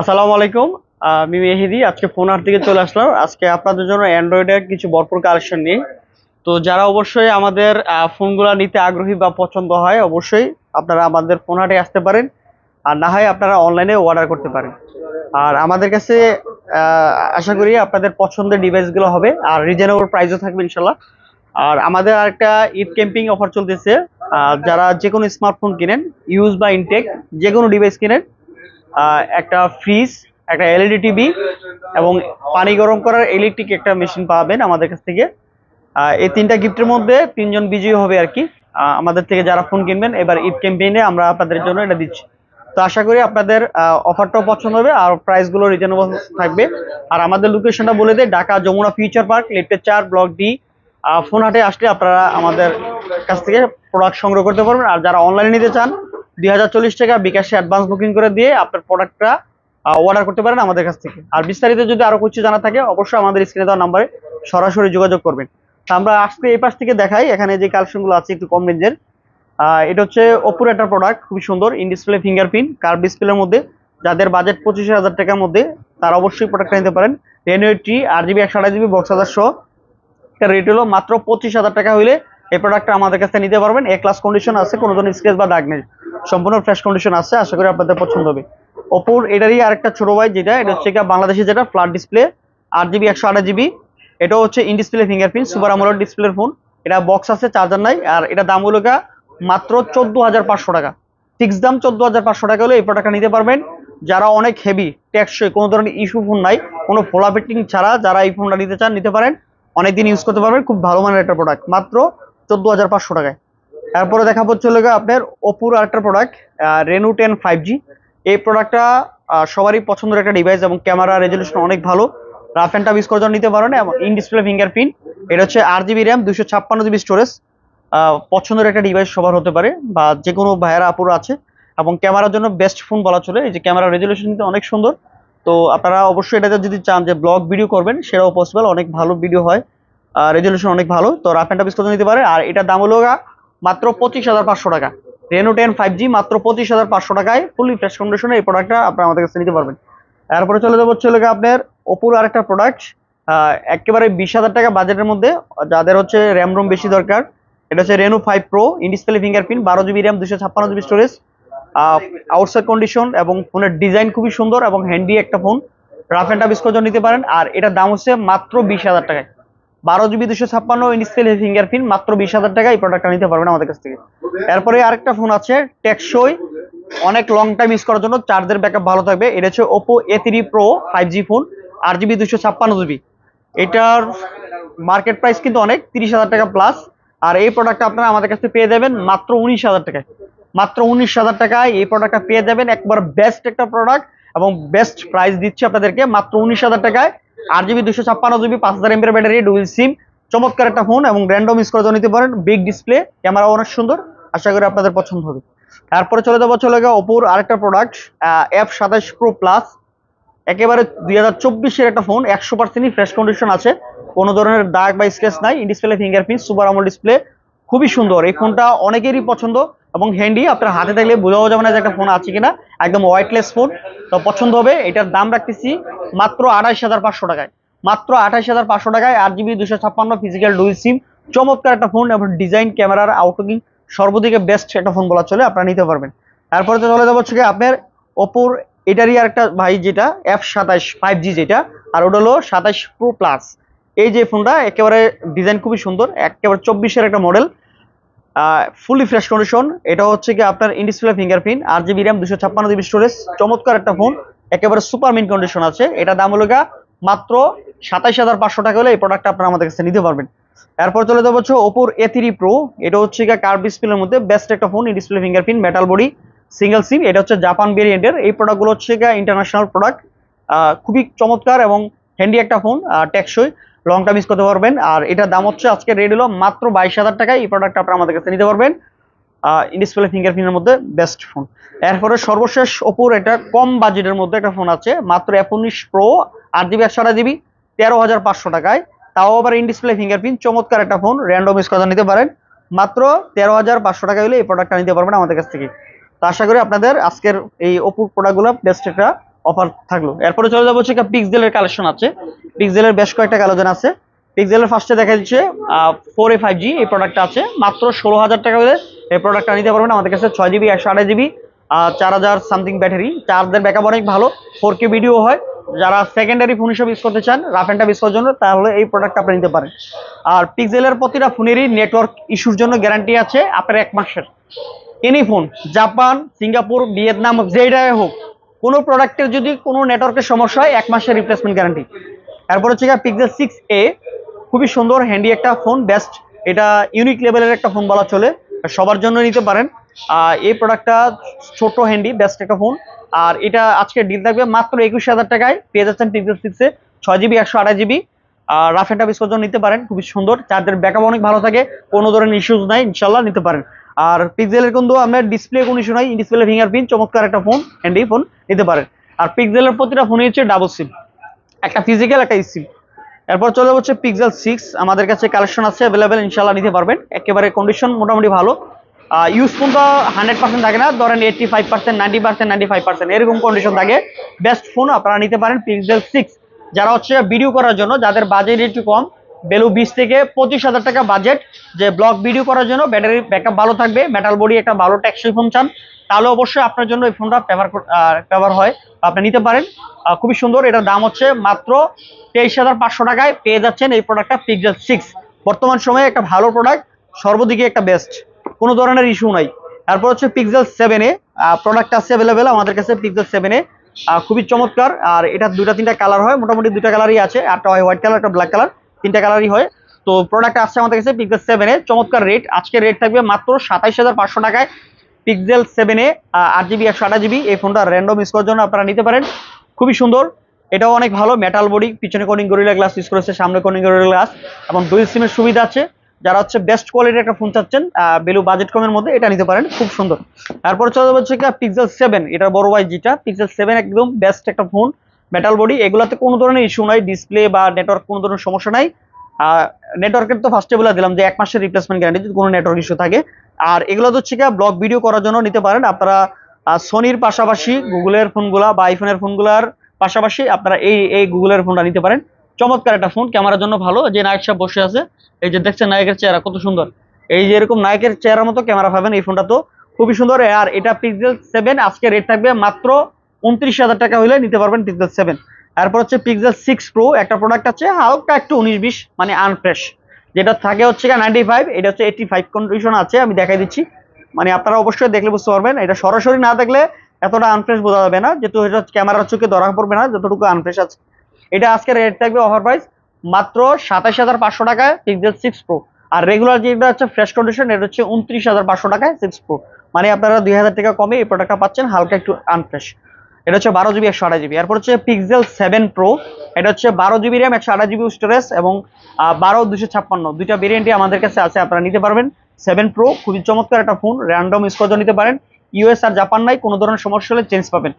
আসসালামু আলাইকুম। আমি মেহেদি আজকে ফোন হাট থেকে চলে আসলাম। আজকে আপনাদের জন্য অ্যান্ড্রয়েডের কিছু ভরপুর কালেকশন নিয়ে তো যারা অবশ্যই আমাদের ফোনগুলো নিতে আগ্রহী বা পছন্দ হয়, অবশ্যই আপনারা আমাদের ফোন হাটে আসতে পারেন। আর না হয় আপনারা অনলাইনে অর্ডার করতে পারেন। আর আমাদের কাছে আশা করি আপনাদের পছন্দের ডিভাইসগুলো হবে। আর রিজনেবল প্রাইসও থাকবে ইনশাল্লাহ আর আমাদের আরেকটা ঈদ ক্যাম্পিং অফার চলতেছে। যারা যে কোনো স্মার্টফোন কিনেন ইউজ বা ইনটেক যে কোনো ডিভাইস কিনেন একটা ফ্রিজ একটা এলইডি টিভি এবং পানি গরম করার ইলেকট্রিক একটা মেশিন পাবেন আমাদের কাছ থেকে। এই তিনটা গিফটের মধ্যে তিনজন বিজয়ী হবে আর কি। আমাদের থেকে যারা ফোন কিনবেন, এবার ঈদ ক্যাম্পেইনে আমরা আপনাদের জন্য এটা দিচ্ছি। তো আশা করি আপনাদের অফারটাও পছন্দ হবে আর প্রাইসগুলো রিজনেবল থাকবে। আর আমাদের লোকেশনটা বলে দেয় ঢাকা যমুনা ফিউচার পার্ক লিফটের চার ব্লক ডি ফোন হাটে আসলে আপনারা আমাদের কাছ থেকে প্রোডাক্ট সংগ্রহ করতে পারবেন। আর যারা অনলাইনে নিতে চান দুই হাজার চল্লিশ টাকা বিকাশে অ্যাডভান্স বুকিং করে দিয়ে আপনার প্রোডাক্টটা অর্ডার করতে পারেন আমাদের কাছ থেকে। আর বিস্তারিত যদি আরও কিছু জানা থাকে, অবশ্যই আমাদের স্ক্রিনে দেওয়া নাম্বারে সরাসরি যোগাযোগ করবেন। তা আমরা আজকে এই পাশ থেকে দেখাই, এখানে যে কালেকশনগুলো আছে একটু কম রেঞ্জের এটা হচ্ছে ওপোর একটা প্রোডাক্ট খুবই সুন্দর ইন ডিসপ্লে ফিঙ্গারপ্রিন্ট কার ডিসপ্লের মধ্যে। যাদের বাজেট পঁচিশ হাজার টাকার মধ্যে, তারা অবশ্যই প্রোডাক্টটা নিতে পারেন। রেনো এইটটি আট জিবি একশো আঠাশ জিবি বক্স হাজার শো এটার রেট হলো মাত্র পঁচিশ হাজার টাকা হইলে এই প্রোডাক্টটা আমাদের কাছে নিতে পারবেন। এ ক্লাস কন্ডিশন আছে, কোনো ধরনের স্ক্রেচ বা দাগ নেই। সম্পূর্ণ ফ্রেশ কন্ডিশন আছে, আশা করি আপনাদের পছন্দ হবে। ওপোর এটারই আরেকটা ছোট ভাই যেটা, এটা হচ্ছে গিয়ে বাংলাদেশে যেটা ফ্ল্যাট ডিসপ্লে আট জিবি একশো আঠাশ জিবি এটা হচ্ছে in display fingerprint super AMOLED ডিসপ্লের ফোন এটা বক্স আছে চার্জার নাই, আর এটা দাম হলো মাত্র চোদ্দ হাজার পাঁচশো টাকা। ফিক্স দাম চোদ্দ হাজার পাঁচশো টাকা হলে এই প্রোডাক্টটা নিতে পারবেন। যারা অনেক হেভি টেকসই কোনো ধরনের ইস্যু ফোন নাই, কোনো ফোলা ফিটিং ছাড়া যারা এই ফোনটা নিতে চান, নিতে পারেন। অনেকদিন ইউজ করতে পারবেন, খুব ভালো মানের একটা প্রোডাক্ট মাত্র চোদ্দ হাজার পাঁচশো টাকায়। তারপরে দেখা হচ্ছে হলো গিয়ে আপনার ওপুর আরেকটা product Reno ten five G এই প্রোডাক্টটা সবারই পছন্দের একটা ডিভাইস এবং ক্যামেরা রেজলিউশন অনেক ভালো। রাফ অ্যান্ড টাফ ইউজ করার জন্য নিতে পারেন এবং ইন ডিসপ্লে ফিঙ্গারপ্রিন্ট এটা হচ্ছে আট জিবি র্যাম দুশো ছাপ্পান্ন জিবি স্টোরেজ পছন্দের একটা ডিভাইস সবার হতে পারে বা যে কোনো ভাইয়ারা, আপুর আছে। এবং ক্যামেরার জন্য বেস্ট ফোন বলা চলে। এই যে ক্যামেরা রেজলিউশন কিন্তু অনেক সুন্দর। তো আপনারা অবশ্যই এটাতে যদি চান যে ব্লগ ভিডিও করবেন, সেটাও পসিবল অনেক ভালো ভিডিও হয়। রেজলিউশন অনেক ভালো। তো রাফ অ্যান্ড টাফ ইউজ নিতে পারে। আর এটার দাম হলো মাত্র পঁচিশ হাজার পাঁচশো টাকা। রেনো টেন ফাইভ জি মাত্র পঁচিশ হাজার পাঁচশো টাকায় ফুলি ফ্রেশ কন্ডিশনে এই প্রোডাক্টটা আপনারা আমাদের কাছে নিতে পারবেন। তারপরে চলে যাব হচ্ছে আপনার ওপোর আরেকটা প্রোডাক্ট একেবারে বিশ হাজার টাকা বাজেটের মধ্যে, যাদের হচ্ছে র্যাম রোম বেশি দরকার, এটা হচ্ছে Reno five pro in display fingerprint বারো জিবি র্যাম দুশো ছাপ্পান্ন জিবি স্টোরেজ আউটসাইড কন্ডিশন এবং ফোনের ডিজাইন খুবই সুন্দর এবং হ্যান্ডি একটা phone rough and tough use নিতে পারেন, আর এটার দাম হচ্ছে মাত্র বিশ হাজার টাকায়। বারো জিবি দুশো ছাপ্পান্ন ইন ডিসপ্লে ফিঙ্গারপ্রিন্ট মাত্র বিশ হাজার টাকায় এই প্রোডাক্টটা নিতে পারবেন আমাদের কাছ থেকে। এরপরে আরেকটা ফোন আছে, টেকসই, অনেক লং টাইম ইউজ করার জন্য চার্জের ব্যাকআপ ভালো থাকবে। এটা হচ্ছে Oppo A three pro five G phone আট জিবি দুশো ছাপ্পান্ন জিবি এটার মার্কেট প্রাইস কিন্তু অনেক, তিরিশ হাজার টাকা প্লাস আর এই প্রোডাক্টটা আপনারা আমাদের কাছে পেয়ে যাবেন মাত্র উনিশ হাজার টাকায়। মাত্র উনিশ হাজার টাকায় এই প্রোডাক্টটা পেয়ে যাবেন। একবার বেস্ট একটা প্রোডাক্ট এবং বেস্ট প্রাইস দিচ্ছে আপনাদেরকে, মাত্র উনিশ হাজার টাকায়। আট জিবি দুশো ছাপ্পান্ন জিবি, পাঁচ হাজার এমপের ব্যাটারি ডুয়েল সিম চমৎকার একটা ফোন এবং র্যান্ডম ইউজ করে নিতে পারেন। বিগ ডিসপ্লে ক্যামেরা অনেক সুন্দর। আশা করি আপনাদের পছন্দ হবে। তারপরে চলে যাব চলে গেছে ওপোর আরেকটা প্রোডাক্ট এফ সাতাশ প্রো প্লাস একেবারে দুই হাজার চব্বিশের একটা ফোন একশো পার্সেন্টই ফ্রেশ কন্ডিশন আছে। কোনো ধরনের দাগ বা স্ক্রেচ নাই। Display fingerprint super AMOLED display খুবই সুন্দর। এই ফোনটা অনেকেরই পছন্দ। এবং হ্যান্ডি আপনার হাতে থাকলে বোঝাও যাবে না যে একটা ফোন আছে কিনা। একদম ওয়াইটলেস ফোন তো পছন্দ হবে, এটার দাম রাখতেছি মাত্র আঠাইশ হাজার পাঁচশো টাকায়। মাত্র আঠাইশ হাজার পাঁচশো টাকায় আট জিবি দুশো ছাপ্পান্ন ফিজিক্যাল ডুইল সিম চমৎকার একটা ফোন এবং ডিজাইন ক্যামেরার আউটলুকিং সর্বদিকে বেস্ট একটা ফোন বলা চলে, আপনারা নিতে পারবেন। তারপরে তো চলে যাব হচ্ছে আপনার ওপোর এটারই আরেকটা ভাই যেটা এফ সাতাইশ ফাইভ জি যেটা, আর ওটা হলো সাতাইশ প্রো প্লাস এই যে ফোনটা একেবারে ডিজাইন খুবই সুন্দর, একেবারে চব্বিশের একটা মডেল ফুলি ফ্রেশ কন্ডিশন এটা হচ্ছে কি আপনার ইন ডিসপ্লে ফিঙ্গারপ্রিন্ট আর জিবি র্যাম দুশো ছাপ্পান্ন জিবি স্টোরেজ চমৎকার একটা ফোন একেবারে সুপার মিন কন্ডিশন আছে। এটা দাম হলো মাত্র সাতাইশ হাজার পাঁচশো টাকা হলে এই প্রোডাক্টটা আপনারা আমাদের কাছে নিতে পারবেন। এরপর চলে যাব হচ্ছে ওপোর এ থ্রি প্রো এটা হচ্ছে গিয়ে কার্ভ ডিসপ্লের মধ্যে বেস্ট একটা phone in display fingerprint metal body single SIM এটা হচ্ছে জাপান ভেরিয়েন্টের এই প্রোডাক্টগুলো হচ্ছে গিয়ে ইন্টারন্যাশনাল প্রোডাক্ট খুবই চমৎকার এবং হ্যান্ডি একটা ফোন টেকসই। লং টাইম ইউজ করতে পারবেন। আর এটার দাম হচ্ছে আজকে রেড হলো মাত্র বাইশ হাজার টাকায়। এই প্রোডাক্ট আপনারা আমাদের কাছে নিতে পারবেন। ইন ডিসপ্লে ফিঙ্গারপ্রিন্টের মধ্যে বেস্ট ফোন এরপরে সর্বশেষ ওপোর এটা কম বাজেটের মধ্যে একটা ফোন আছে, মাত্র উনিশ প্রো আট জিবি একশো আট জিবি তেরো হাজার পাঁচশো টাকায়। তাও আবার ইন ডিসপ্লে ফিঙ্গারপ্রিন্ট চমৎকার একটা ফোন র্যান্ডম ইউজ করা নিতে পারেন। মাত্র তেরো হাজার পাঁচশো টাকা হলে এই প্রোডাক্টটা নিতে পারবেন আমাদের কাছ থেকে। তো আশা করি আপনাদের আজকের এই ওপো প্রোডাক্টগুলো বেস্ট একটা অফার থাকল। এরপরে চলে যাব হচ্ছে পিক্সেলের কালেকশন আছে। পিক্সেলের বেশ কয়েকটা কালেকশন আছে। পিক্সেলের ফার্স্টে দেখা যাচ্ছে ফোর এ ফাইভ জি এই প্রোডাক্টটা আছে। মাত্র ষোলো হাজার টাকা হলে এই প্রোডাক্টটা নিতে পারবেন। আমাদের কাছে ছয় জিবি একশো আঠাশ জিবি চার হাজার সামথিং ব্যাটারি চার্জের ব্যাকআপ অনেক ভালো। ফোর কে ভিডিও হয়। যারা সেকেন্ডারি ফোন হিসেবে ইউজ করতে চান রাফ অ্যান্ড ইউজ করার জন্য, তাহলে এই প্রোডাক্টটা আপনি নিতে পারেন। আর পিক্সেলের প্রতিটা ফোনেরই নেটওয়ার্ক ইস্যুর জন্য গ্যারান্টি আছে, আপনার এক মাসের। Any phone Japan Singapore Vietnam যেটাই হোক কোনো প্রোডাক্টের যদি কোনো নেটওয়ার্কের সমস্যা হয়, এক মাসের রিপ্লেসমেন্ট গ্যারান্টি তারপর হচ্ছে পিক্সেল সিক্স এ খুবই সুন্দর হ্যান্ডি একটা ফোন বেস্ট এটা ইউনিক লেভেলের একটা ফোন বলা চলে, সবার জন্য নিতে পারেন। এই প্রোডাক্টটা ছোট হ্যান্ডি বেস্ট একটা ফোন আর এটা আজকে ডিল থাকবে মাত্র একুশ হাজার টাকায়, পেয়ে যাচ্ছেন পিক্সেল সিক্সে ছয় জিবি একশো আঠাশ জিবি রাফ অ্যান্ড টাফ করার নিতে পারেন, খুবই সুন্দর। চার্জের ব্যাকআপ অনেক ভালো থাকে, কোনো ধরনের ইস্যুস নাই ইনশাল্লাহ নিতে পারেন। আর পিক্সেলের কিন্তু আপনার ডিসপ্লে কোনো ইস্যু নাই ডিসপ্লে ফিঙ্গারপ্রিন্ট চমৎকার একটা ফোন হ্যান্ডি ফোন নিতে পারেন। আর পিক্সেলের প্রতিটা ফোনই হচ্ছে ডাবল সিম একটা ফিজিক্যাল একটা সিম এরপর চলে হচ্ছে পিক্সেল সিক্স আমাদের কাছে কালেকশন আছে অ্যাভেলেবেল ইনশাল্লাহ নিতে পারবেন। একেবারে কন্ডিশন মোটামুটি ভালো। ইউজ ফোন তো হান্ড্রেড পার্সেন্ট থাকে না, ধরেন eighty five percent ninety percent ninety five percent এরকম কন্ডিশন থাকে। বেস্ট ফোন আপনারা নিতে পারেন পিক্সেল সিক্স যারা হচ্ছে ভিডিও করার জন্য, যাদের বাজেট একটু কম বেলু বিশ থেকে পঁচিশ হাজার টাকা বাজেট যে ব্লগ ভিডিও করার জন্য ব্যাটারি ব্যাকআপ ভালো থাকবে মেটাল বডি একটা ভালো ট্যাক্সি ফোন চান, তাহলে অবশ্যই আপনার জন্য এই ফোনটা ব্যবহার ব্যবহার হয় আপনি নিতে পারেন। খুবই সুন্দর, এটার দাম হচ্ছে মাত্র তেইশ হাজার পাঁচশো টাকায় পেয়ে যাচ্ছেন এই প্রোডাক্টটা পিক্সেল সিক্স বর্তমান সময়ে একটা ভালো প্রোডাক্ট সর্বদিকে একটা বেস্ট কোনো ধরনের ইস্যু নাই। তারপর হচ্ছে পিক্সেল সেভেনে প্রোডাক্ট আছে অ্যাভেলেবেল আমাদের কাছে পিক্সেল সেভেনে খুবই চমৎকার। আর এটা দুইটা, তিনটা কালার হয়। মোটামুটি দুইটা কালারই আছে। একটা হয় হোয়াইট কালার একটা ব্ল্যাক কালার তিনটা কালারই হয়। তো প্রোডাক্ট আসছে আমাদের কাছে পিক্সেল সেভেনে চমৎকার রেট আজকে রেট থাকবে মাত্র সাতাইশ হাজার পাঁচশো টাকায় পিক্সেল সেভেনে আট জিবি একশো আঠাশ জিবি এই ফোনটা র্যান্ডম ইউজ করার জন্য আপনারা নিতে পারেন। খুবই সুন্দর। এটাও অনেক ভালো। মেটাল বডি পিছনে কোনিং গরিলা গ্লাস ইউজ করেছে, সামনে কোনিং গরিলা গ্লাস এবং দুই সিমের সুবিধা আছে। যারা হচ্ছে বেস্ট কোয়ালিটির একটা ফোন চাচ্ছেন বেলু বাজেট কমের মধ্যে এটা নিতে পারেন, খুব সুন্দর। তারপর চলে যাবে হচ্ছে পিক্সেল সেভেন এটা বড় ভাই যেটা পিক্সেল সেভেন একদম বেস্ট একটা ফোন মেটাল বডি এগুলাতে কোনো ধরনের ইস্যু নাই ডিসপ্লে বা নেটওয়ার্ক কোনো ধরনের সমস্যা নাই। নেটওয়ার্কের তো ফার্স্টে বলে দিলাম যে এক মাসের রিপ্লেসমেন্ট গ্যারান্টি যদি কোনো নেটওয়ার্ক ইস্যু থাকে। আর এগুলো তো হচ্ছে ব্লগ ভিডিও করার জন্য নিতে পারেন। আপনারা সোনির পাশাপাশি গুগলের ফোনগুলা বা আইফোনের ফোনগুলার পাশাপাশি আপনারা এই এই গুগলের ফোনটা নিতে পারেন। চমৎকার একটা ফোন ক্যামেরার জন্য ভালো, যে নায়ক সাহেব বসে আছে। এই যে দেখছেন নায়কের চেহারা কত সুন্দর। এই যে এরকম নায়কের চেহারার মতো ক্যামেরা পাবেন এই ফোনটা তো। খুবই সুন্দর, আর এটা পিক্সেল সেভেন আজকে রেট থাকবে মাত্র উনত্রিশ হাজার টাকা হলে নিতে পারবেন পিক্সেল সেভেন তারপর হচ্ছে পিক্সেল সিক্স প্রো একটা প্রোডাক্ট আছে হালকা একটু উনিশ বিশ মানে আনফ্রেশ যেটা থাকে হচ্ছে নাইনটি ফাইভ এটা হচ্ছে এইটি ফাইভ কন্ডিশন আছে, আমি দেখাই দিচ্ছি। মানে আপনারা অবশ্যই দেখলে বুঝতে পারবেন, এটা সরাসরি না দেখলে এতটা আনফ্রেশ বোঝা যাবে না। যেহেতু এটা ক্যামেরার চোখে ধরা পড়বে না, যতটুকু আনফ্রেশ আছে। এটা আজকে রেট থাকবে অফার প্রাইস মাত্র সাতাশ হাজার পাঁচশো টাকায় পিক্সেল সিক্স প্রো আর রেগুলার যেটা হচ্ছে ফ্রেশ কন্ডিশন এটা হচ্ছে উনত্রিশ হাজার পাঁচশো টাকায় সিক্স প্রো মানে আপনারা দুই হাজার টাকা কমে এই প্রোডাক্টটা পাচ্ছেন, হালকা একটু আনফ্রেশ এটা হচ্ছে বারো জিবি একশো আঠাশ জিবি। এরপর হচ্ছে পিক্সেল সেভেন প্রো এটা হচ্ছে বারো জিবি র্যাম একশো আঠাশ জিবি স্টোরেজ এবং বারো দুশো ছাপ্পান্ন। দুইটা ভেরিয়েন্টই আমাদের কাছে আছে, আপনারা নিতে পারবেন। সেভেন প্রো খুবই চমৎকার একটা ফোন র্যান্ডম স্কোয়ার নিতে পারেন। ইউএস আর জাপান নাই, কোনো ধরনের সমস্যা হলে চেঞ্জ পাবেন।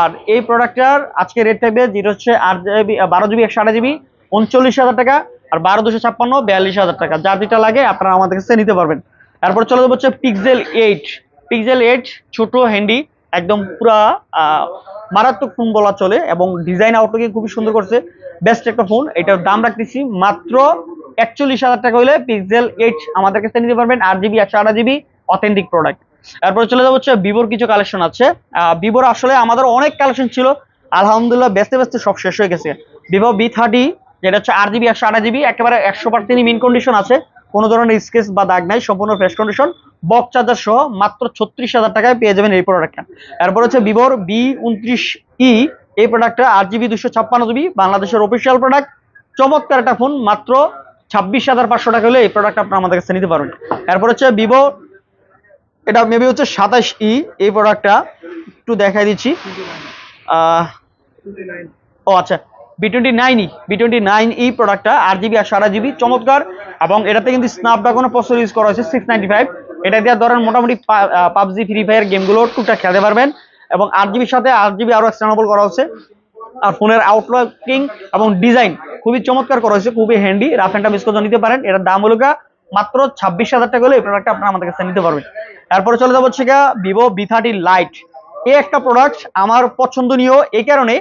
আর এই প্রোডাক্টটার আজকে রেট থাকবে যেটা হচ্ছে আট জিবি বারো জিবি একশো আঠাশ জিবি উনচল্লিশ হাজার টাকা আর বারো দুশো ছাপ্পান্ন, বিয়াল্লিশ হাজার টাকা। যার যেটা লাগে আপনারা আমাদের কাছে নিতে পারবেন। তারপর চলে যাব হচ্ছে পিক্সেল এইট পিক্সেল এইট ছোট হ্যান্ডি একদম পুরা মারাত্মক ফোন বলা চলে এবং ডিজাইন আউটলুকে খুবই সুন্দর করছে। বেস্ট একটা ফোন এটার দাম রাখতেছি মাত্র একচল্লিশ হাজার টাকা হলে পিক্সেল এইট আমাদের কাছে নিতে পারবেন। আট জিবি একশো আঠাশ জিবি অথেন্টিক প্রোডাক্ট তারপরে চলে যাব হচ্ছে ভিভোর কিছু কালেকশন আছে। ভিভোর আসলে আমাদের অনেক কালেকশন ছিল। আলহামদুলিল্লাহ বেচতে বেচতে সব শেষ হয়ে গেছে। ভিভো বি থার্টি যেটা হচ্ছে আট জিবি একশো আঠাশ জিবি একেবারে একশো পার্সেন্টই মিন কন্ডিশন আছে। কোনো ধরনের স্কেচ বা দাগ নাই, সম্পূর্ণ ফ্রেশ কন্ডিশন বক্স চার্জার সহ মাত্র ছত্রিশ হাজার টাকায় পেয়ে যাবেন এই প্রোডাক্টটা এরপর হচ্ছে ভিভোর বি উনত্রিশ ই এই প্রোডাক্টটা আট জিবি দুশো ছাপ্পান্ন জিবি বাংলাদেশের অফিসিয়াল প্রোডাক্ট চমৎকার একটা ফোন মাত্র ছাব্বিশ হাজার পাঁচশো টাকা হলে এই প্রোডাক্ট আপনার আমাদের কাছে নিতে পারবেন। এরপর হচ্ছে ভিভো এটা মেবি হচ্ছে সাতাশ ই এই প্রোডাক্টটা একটু দেখাই দিচ্ছি। ও আচ্ছা B twenty nine E B twenty nine E প্রোডাক্টটা আট জিবি আর সারা জিবি চমৎকার। এবং এটাতে কিন্তু স্ন্যাপড্রাগনের প্রসেসর ইউজ করা হয়েছে সিক্স নাইনটি ফাইভ এটা দিয়ে ধরেন মোটামুটি পাবজি ফ্রি ফায়ার গেমগুলো টুকটাক খেলতে পারবেন। এবং আট জিবির সাথে আট জিবি আরও এক্সটেন্ডেবল করা হচ্ছে। আর ফোনের আউটলুকিং এবং ডিজাইন খুবই চমৎকার করা হয়েছে, খুবই handy rough and tough use নিতে পারেন। এটার দাম হলো মাত্র ছাব্বিশ হাজার টাকা হলে এই প্রোডাক্টটা আপনারা আমাদের কাছে নিতে পারবেন। তারপরে চলে যাব হচ্ছে ভিভো বি থার্টি লাইট এই একটা প্রোডাক্ট আমার পছন্দনীয়, এই কারণে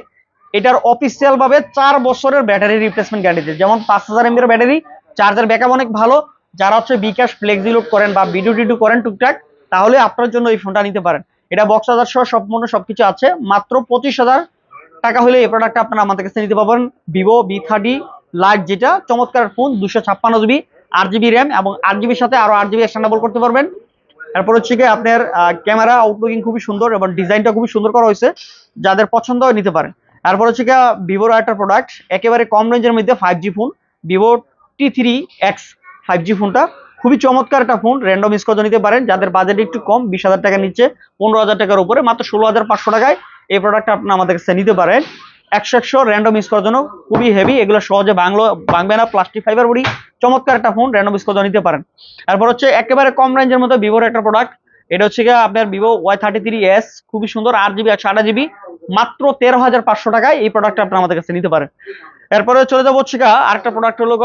এটার অফিসিয়াল ভাবে চার বছরের ব্যাটারি রিপ্লেসমেন্ট গ্যারান্টি যেমন পাঁচ হাজার এমবির ব্যাটারি চার্জার ব্যাকআপ অনেক ভালো। যারা হচ্ছে বিকাশ ফ্লেক্সি করেন বা ভিডিও টিডিও করেন টুকটাক, তাহলে আপনার জন্য এই ফোনটা নিতে পারেন। এটা বক্স হাজার সহ সম্পূর্ণ সবকিছু আছে। মাত্র পঁচিশ হাজার টাকা হলে এই প্রোডাক্টটা আপনারা আমাদের কাছে নিতে পারবেন। ভিভো বি থার্টি লাইট যেটা, চমৎকার ফোন দুশো ছাপ্পান্ন জিবি আট জিবি র্যাম এবং আট জিবির সাথে আরও আট জিবি এক্সটেন্ডেবল করতে পারবেন। তারপর হচ্ছে কি আপনার ক্যামেরা আউটলুকিং খুবই সুন্দর এবং ডিজাইনটা খুবই সুন্দর করা হয়েছে, যাদের পছন্দ নিতে পারেন। তারপর হচ্ছে কি ভিভোর একটা প্রোডাক্ট একেবারে কম রেঞ্জের মধ্যে five G phone Vivo T three X five G ফোনটা খুবই চমৎকার একটা ফোন র্যান্ডম স্কোজ নিতে পারেন, যাদের বাজেট একটু কম, বিশ হাজার টাকা নিচ্ছে পনেরো হাজার টাকার উপরে, মাত্র ষোলো হাজার পাঁচশো টাকায় এই প্রোডাক্টটা আপনি আমাদের কাছে নিতে পারেন। একশো একশো র্যান্ডম ইউজ করার জন্য খুবই হেভি এগুলো সহজে বাংলো, ভাঙবে না। প্লাস্টিক ফাইবার বডি, চমৎকার একটা ফোন র্যান্ডম ইউজ করে নিতে পারেন। তারপর হচ্ছে একেবারে কম রেঞ্জের মধ্যে ভিভোর একটা প্রোডাক্ট এটা হচ্ছে গিয়ে আপনার Vivo Y thirty three S খুবই সুন্দর, আট জিবি একশো আট জিবি মাত্র তেরো হাজার পাঁচশো টাকায় এই প্রোডাক্টটা আপনি আমাদের কাছে নিতে পারেন। এরপরে চলে যাব হচ্ছে আরেকটা প্রোডাক্ট হলো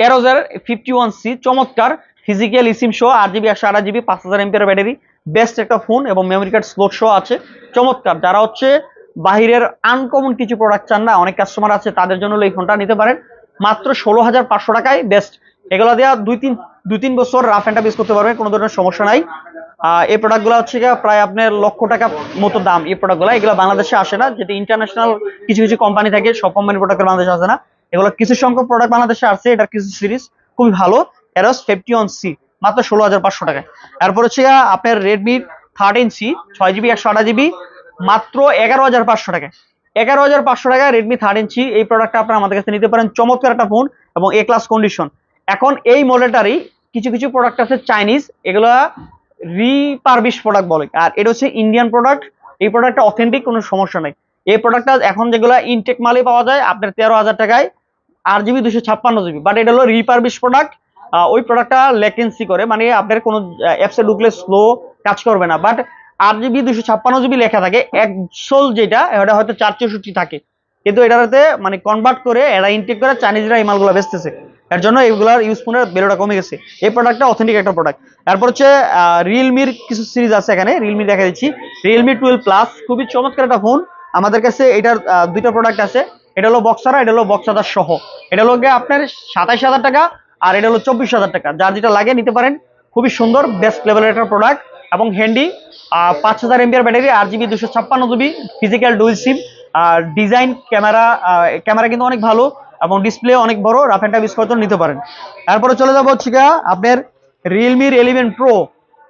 এরোজার ফিফটি ওয়ান সি চমৎকার। ফিজিক্যাল ইসিম শো আট জিবি একশো আট জিবি পাঁচ হাজার এমপিয়ার ব্যাটারি বেস্ট একটা ফোন এবং মেমোরি কার্ড স্লোট শো আছে। চমৎকার। যারা হচ্ছে বাহিরের আনকমন কিছু প্রোডাক্ট চান না, অনেক কাস্টমার আছে, তাদের জন্য এই ফোনটা নিতে পারেন। মাত্র ষোলো হাজার পাঁচশো টাকায় বেস্ট এগুলো দেওয়া দুই তিন দুই তিন বছর রাফ অ্যান্ড ইউজ করতে পারবেন, কোনো ধরনের সমস্যা নাই। এই প্রোডাক্টগুলো হচ্ছে প্রায় আপনার লক্ষ টাকা মতো দাম, এই প্রোডাক্টগুলো এগুলো বাংলাদেশে আসে না যেটা ইন্টারন্যাশনাল কিছু কিছু কোম্পানি থাকে, সব কোম্পানি প্রোডাক্ট বাংলাদেশে আসে না। এগুলো কিছু সংখ্যক প্রোডাক্ট বাংলাদেশে আসছে, এটার কিছু সিরিজ খুবই ভালো এরস ফিফটি অন সি মাত্র ষোলো হাজার পাঁচশো টাকায়। এরপর হচ্ছে আপনার রেডমি থার্টিন সি ছয় জিবি একশো আঠাশ জিবি মাত্র এগারো হাজার পাঁচশো টাকায়। এগারো হাজার পাঁচশো টাকায় রেডমি থার্ড সি এই প্রোডাক্টটা আপনারা আমাদের কাছে নিতে পারেন। চমৎকার একটা ফোন এবং এ ক্লাস কন্ডিশন এখন এই মডেলটারই কিছু কিছু প্রোডাক্ট আছে চাইনিজ এগুলো রিপারবিশ প্রোডাক্ট বলে। আর এটা হচ্ছে ইন্ডিয়ান প্রোডাক্ট এই প্রোডাক্টটা অথেন্টিক কোনো সমস্যা নেই। এই প্রোডাক্টটা এখন যেগুলো ইনটেক মালে পাওয়া যায়, আপনার তেরো হাজার টাকায়। আট জিবি দুশো ছাপ্পান্ন জিবি বাট এটা হলো রিপারবিশ প্রোডাক্ট ওই প্রোডাক্টটা লেটেন্সি করে। মানে আপনার কোনো অ্যাপসে ঢুকলে স্লো কাজ করবে না। বাট আট জিবি দুশো ছাপ্পান্ন জিবি লেখা থাকে। একশোল যেটা এটা হয়তো চার চৌষট্টি থাকে। কিন্তু এটাতে মানে কনভার্ট করে এরা ইনটেক করে চাইনিজরা এই মালগুলো বেচতেছে। এর জন্য এইগুলোর ইউজ ফোনের ভ্যালুটা কমে গেছে। এই প্রোডাক্টটা অথেন্টিক একটা প্রোডাক্ট তারপর হচ্ছে রিয়েলমির কিছু সিরিজ আছে এখানে। রিয়েলমি দেখা দিচ্ছি। রিয়েলমি টুয়েলভ প্লাস খুবই চমৎকার একটা ফোন আমাদের কাছে এটার দুইটা প্রোডাক্ট আছে। এটা হলো বক্সারা এটা হলো বক্সাদার সহ। এটা হলো আপনার সাতাইশ হাজার টাকা আর এটা হলো চব্বিশ হাজার টাকা। যার যেটা লাগে নিতে পারেন। খুবই সুন্দর বেস্ট লেভেলের একটা প্রোডাক্ট এবং হ্যান্ডি পাঁচ হাজার এমবিআর ব্যাটারি আট জিবি দুশো ছাপ্পান্ন জিবি ফিজিক্যাল ডুইল সিম আর ডিজাইন ক্যামেরা ক্যামেরা কিন্তু অনেক ভালো এবং ডিসপ্লে অনেক বড় রাফ অ্যান্ড টাইপ ইউজ নিতে পারেন। তারপরে চলে যাব হচ্ছে আপনার রিয়েলমির এলিভেন প্রো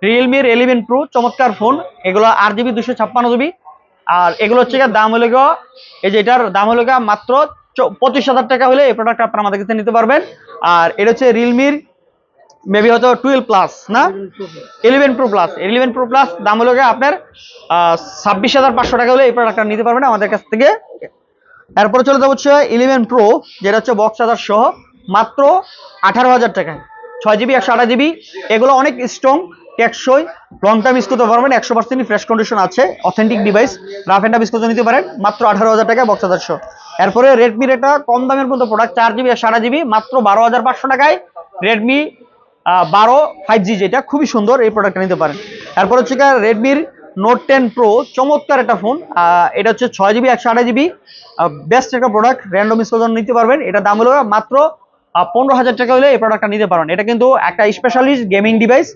রিয়েলমির এলিভেন প্রো চমৎকার ফোন এগুলো আট জিবি দুশো ছাপ্পান্ন জিবি আর এগুলো হচ্ছে দাম হলো এই যে এটার দাম হলো মাত্র পঁচিশ হাজার টাকা হলে এই প্রোডাক্ট আপনারা আমাদের কাছে নিতে পারবেন। আর এটা হচ্ছে রিয়েলমির মেবি হয়তো টুয়েলভ প্লাস না? Eleven pro plus eleven pro plus দাম হলো আপনার ছাব্বিশ হাজার পাঁচশো টাকা হলে এই প্রোডাক্টটা নিতে পারবেন আমাদের কাছ থেকে। এরপরে চলে যাব হচ্ছে ইলেভেন প্রো যেটা হচ্ছে বক্স চার্জার সহ, মাত্র আঠারো হাজার টাকায়। ছয় জিবি একশো আঠাশ জিবি এগুলো অনেক স্ট্রং টেকসই লং টাইম ইউজ করতে পারবেন, একশো পার্সেন্ট ফ্রেশ কন্ডিশন আছে authentic device rough and use করতে নিতে পারেন, মাত্র আঠারো হাজার টাকায় বক্স চার্জার সহ। এরপরে রেডমির একটা কম দামের মতো প্রোডাক্ট চার জিবি একশো আঠাশ জিবি মাত্র বারো হাজার পাঁচশো টাকায় রেডমি বারো ফাইভ জি যেটা, খুবই সুন্দর এই প্রোডাক্টটা নিতে পারেন। তারপর হচ্ছে রেডমির নোট টেন প্রো চমৎকার একটা ফোন এটা হচ্ছে ছয় জিবি একশো আঠাশ জিবি বেস্ট একটা প্রোডাক্ট র্যান্ডম ইউজ নিতে পারবেন। এটা দাম হলো মাত্র পনেরো হাজার টাকা হলে এই প্রোডাক্টটা নিতে পারেন। এটা কিন্তু একটা স্পেশালিস্ট গেমিং ডিভাইস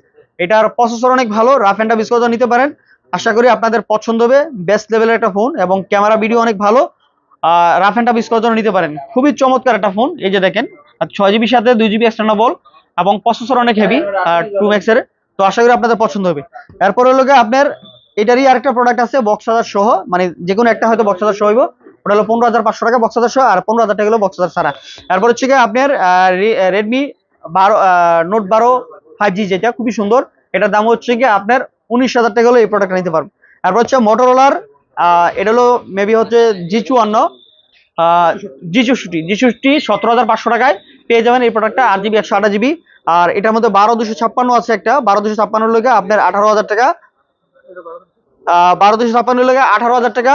এটার প্রসেসর অনেক ভালো রাফ অ্যান্ড ইউজ নিতে পারেন। আশা করি আপনাদের পছন্দ হবে বেস্ট লেভেলের একটা ফোন এবং ক্যামেরা ভিডিও অনেক ভালো। রাফ অ্যান্ড জন্য নিতে পারেন। খুবই চমৎকার একটা ফোন এই যে দেখেন। আর ছয় জিবির সাথে দুই জিবি এক্সটার্নেবল এবং প্রসেসর অনেক হেভি টু ম্যাক্সের তো আশা করি আপনাদের পছন্দ হবে। এরপর হলো আপনার এটারই আরেকটা প্রোডাক্ট আছে বক্স হাজার সহ মানে যে কোনো একটা হয়তো বক্স হাজার সহ হইব। ওটা হলো পনেরো হাজার পাঁচশো টাকা বক্স হাজার সহ আর পনেরো হাজার টাকা হলো বক্স হাজার সারা। এরপর হচ্ছে গিয়ে আপনার রেডমি বারো নোট বারো ফাইভ জি যেটা খুবই সুন্দর। এটার দাম হচ্ছে গিয়ে আপনার উনিশ হাজার টাকা হলে এই প্রোডাক্টটা নিতে পারবেন। তারপর হচ্ছে মোটরোলার এটা হলো মেবি হচ্ছে জি চুয়ান্ন জি চৌষট্টি জি চৌষট্টি সতেরো হাজার পাঁচশো টাকায়। পেয়ে যাবেন এই প্রোডাক্টটা আট জিবি একশো আঠাশ জিবি আর এটার মধ্যে বারো দুশো ছাপ্পান্ন আছে একটা, বারো দুশো ছাপ্পান্ন লোকে আপনার আঠারো হাজার টাকা। বারো দুশো ছাপ্পান্ন লোকে আঠারো হাজার টাকা।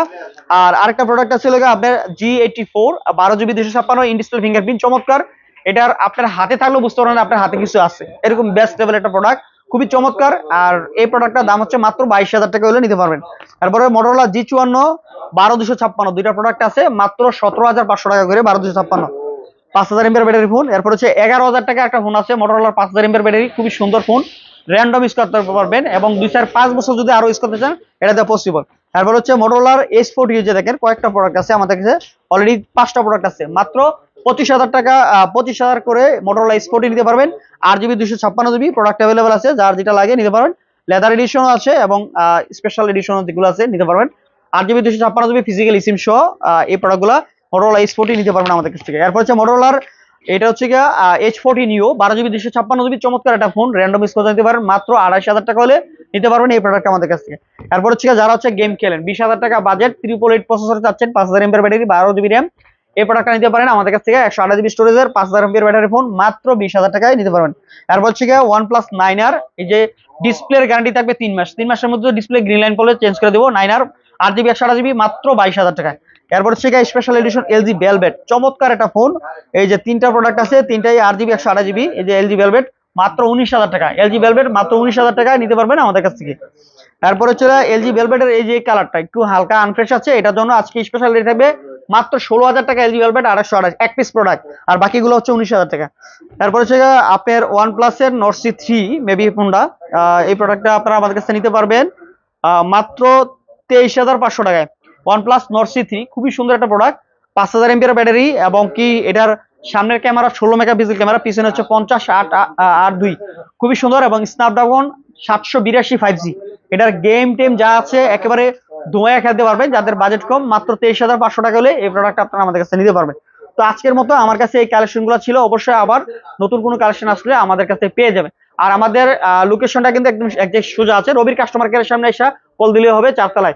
আর আরেকটা প্রোডাক্ট আছে লোকে আপনার জি এইটি ফোর বারো জিবি দুশো ছাপ্পান্ন ইনডিসপ্লে ফিঙ্গারপ্রিন্ট চমৎকার। এটার আপনার হাতে থাকলেও বুঝতে পারেন আপনার হাতে কিছু আছে। এরকম বেস্ট লেভেল একটা প্রোডাক্ট খুবই চমৎকার। আর এই প্রোডাক্টটার দাম হচ্ছে মাত্র বাইশ হাজার টাকা হলে নিতে পারবেন। তারপরে মোটরলা জি চুয়ান্ন, বারো দুশো ছাপ্পান্ন, দুইটা প্রোডাক্ট আছে, মাত্র সতেরো হাজার পাঁচশো টাকা করে বারো দুশো ছাপ্পান্ন। পাঁচ হাজার এমপের ব্যাটারি ফোন এরপর হচ্ছে এগারো হাজার টাকা একটা ফোন আছে মোটরলার পাঁচ হাজার এমপের ব্যাটারি, খুবই সুন্দর ফোন র্যান্ডম ইউজ করতে পারবেন এবং দুই চার পাঁচ বছর যদি আরও ইউজ করতে চান এটাতে পসিবল তারপর হচ্ছে মোটরলার এস ফোর্টি যে দেখেন, কয়েকটা প্রোডাক্ট আছে আমাদের কাছে। অলরেডি পাঁচটা প্রোডাক্ট আছে। মাত্র পঁচিশ হাজার টাকা পঁচিশ হাজার করে মোটরলা ফোর্টি নিতে পারবেন। আর জিবি দুশো ছাপ্পান্ন জিবি প্রোডাক্ট অ্যাভেলেবল আছে। যার যেটা লাগে নিতে পারবেন। লেদার এডিশনও আছে এবং স্পেশাল এডিশনও যেগুলো আছে, নিতে পারবেন। আর জিবি দুশো ছাপ্পান্ন জিবি ফিজিক্যাল সিম সহ এই প্রোডাক্টগুলো মোটরলা এস ফোর্টি নিতে পারবেন আমাদের কাছ থেকে। এরপর হচ্ছে মোটরলার এটা হচ্ছে গিয়া এইচ ফোর্টি নিও বারো জিবি দুশো ছাপ্পান্ন জিবি চমৎকার একটা ফোন র্যান্ডম ইউজ করতে নিতে পারেন, মাত্র আড়াইশ হাজার টাকা হলে নিতে পারবেন এই প্রোডাক্ট আমাদের কাছ থেকে। এরপর হচ্ছে যারা হচ্ছে গেম খেলেন, বিশ হাজার টাকা বাজেট ত্রিপল এইট প্রসেসর চাচ্ছেন, পাঁচ হাজার এমপের ব্যাটারি বারো জিবি র্যাম এই প্রোডাক্টটা নিতে পারেন আমাদের কাছ থেকে, একশো আঠাশ জিবি স্টোরেজের পাঁচ হাজার এমপের ব্যাটারি ফোন মাত্র বিশ হাজার টাকায় নিতে পারবেন। এরপর হচ্ছে গিয়া ওয়ান প্লাস নাইন আর এই যে ডিসপ্লের গ্যারান্টি থাকবে তিন মাস। তিন মাসের মধ্যে ডিসপ্লে গ্রিন লাইন পড়লে চেঞ্জ করে দেবো নাইন আর আট জিবি একশো আঠাশ জিবি মাত্র বাইশ হাজার টাকায়। এরপর হচ্ছে গিয়ে স্পেশাল এডিশন এলজি ভেলভেট চমৎকার একটা ফোন এই যে তিনটা প্রোডাক্ট আছে, তিনটাই আট জিবি একশো আঠাশ জিবি এই যে এলজি ভেলভেট মাত্র উনিশ হাজার টাকা। এলজি ভেলভেট মাত্র উনিশ হাজার টাকায় নিতে পারবেন আমাদের কাছ থেকে। তারপর হচ্ছে এলজি ভেলভেটের এই যে কালারটা একটু হালকা আনফ্রেশ আছে, এটার জন্য আজকে স্পেশাল রেট থাকবে মাত্র ষোলো হাজার টাকা এলজি ভেলভেট আড়াইশো আঠাশ এক পিস প্রোডাক্ট আর বাকিগুলো হচ্ছে উনিশ হাজার টাকা। তারপর হচ্ছে আপনার ওয়ান প্লাসের নর্সি থ্রি মেবি ফোনটা এই প্রোডাক্টটা আপনারা আমাদের কাছে নিতে পারবেন মাত্র তেইশ হাজার পাঁচশো টাকায়। ওয়ান প্লাস নর্সি থ্রি খুবই সুন্দর একটা প্রোডাক্ট পাঁচ হাজার এমপির ব্যাটারি এবং কি এটার সামনের ক্যামেরা ষোলো মেগা মেগাপিক্সেল ক্যামেরা পিছনে হচ্ছে পঞ্চাশ আট আট দুই। খুবই সুন্দর এবং স্ন্যাপড্রাগন সাতশো বিরাশি ফাইভ জি এটার গেম টেম যা আছে, একেবারে ধোঁয়া খেলতে পারবেন, যাদের বাজেট কম, মাত্র তেইশ হাজার পাঁচশো টাকা হলে এই প্রোডাক্ট আপনারা আমাদের কাছে নিতে পারবেন। তো আজকের মতো আমার কাছে এই কালেকশনগুলো ছিল, অবশ্যই আবার নতুন কোনো কালেকশন আসলে আমাদের কাছে পেয়ে যাবেন। আর আমাদের লোকেশনটা কিন্তু একদম একজাক্ট সোজা আছে, রবির কাস্টমার কেয়ারের সামনে এসে কল দিলে হবে চারতলায়।